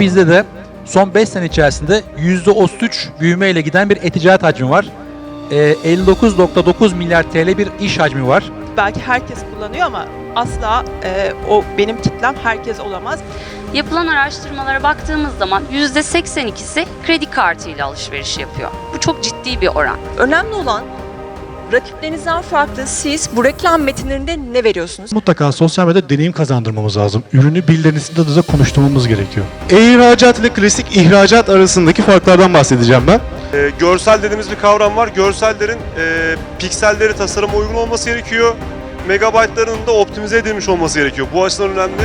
bizde de son 5 sene içerisinde %33 büyüme ile giden bir e-ticaret hacmi var. Ee, 59.9 milyar TL bir iş hacmi var. Belki herkes kullanıyor ama asla e, o benim kitlem herkes olamaz. Yapılan araştırmalara baktığımız zaman %82'si kredi kartıyla alışveriş yapıyor. Bu çok ciddi bir oran. Önemli olan rakiplerinizden farklı siz bu reklam metinlerinde ne veriyorsunuz? Mutlaka sosyal medyada deneyim kazandırmamız lazım. Ürünü birilerinin de konuşturmamız gerekiyor. E-ihracat ile klasik ihracat arasındaki farklardan bahsedeceğim ben. E, görsel dediğimiz bir kavram var. Görsellerin e, pikselleri tasarıma uygun olması gerekiyor. Megabaytların da optimize edilmiş olması gerekiyor. Bu açıdan önemli.